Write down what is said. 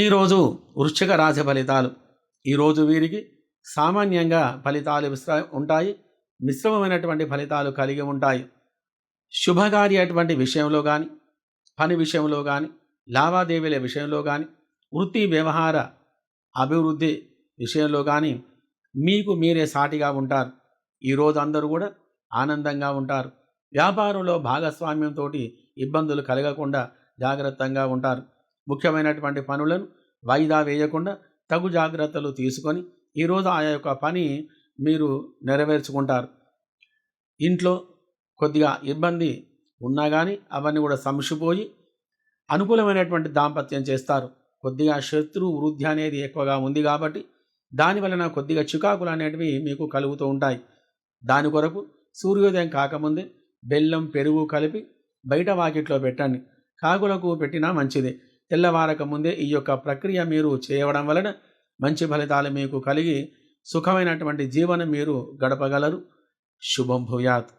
ఈరోజు వృశ్చిక రాశి ఫలితాలు. ఈరోజు వీరికి సామాన్యంగా ఫలితాలు మిశ్ర ఉంటాయి. మిశ్రమమైనటువంటి ఫలితాలు కలిగి ఉంటాయి. శుభకార్యటువంటి విషయంలో కానీ పని విషయంలో కానీ లావాదేవీల విషయంలో కానీ వృత్తి వ్యవహార అభివృద్ధి విషయంలో కానీ మీకు మీరే సాటిగా ఉంటారు. ఈరోజు అందరూ కూడా ఆనందంగా ఉంటారు. వ్యాపారంలో భాగస్వామ్యంతో ఇబ్బందులు కలగకుండా జాగ్రత్తగా ఉంటారు. ముఖ్యమైనటువంటి పనులను వాయిదా వేయకుండా తగు జాగ్రత్తలు తీసుకొని ఈరోజు ఆ యొక్క పని మీరు నెరవేర్చుకుంటారు. ఇంట్లో కొద్దిగా ఇబ్బంది ఉన్నా కానీ అవన్నీ కూడా సమసిపోయి అనుకూలమైనటువంటి దాంపత్యం చేస్తారు. కొద్దిగా శత్రు వృద్ధి అనేది ఎక్కువగా ఉంది కాబట్టి దాని వలన కొద్దిగా చికాకులు అనేటివి మీకు కలుగుతూ ఉంటాయి. దాని కొరకు సూర్యోదయం కాకముందే బెల్లం పెరుగు కలిపి బయట వాకిట్లో పెట్టండి. కాకులకు పెట్టినా మంచిది. తెల్లవారక ముందే ఈ యొక్క ప్రక్రియ మీరు చేయడం వలన మంచి ఫలితాలు మీకు కలిగి సుఖమైనటువంటి జీవనం మీరు గడపగలరు. శుభం భూయాత్.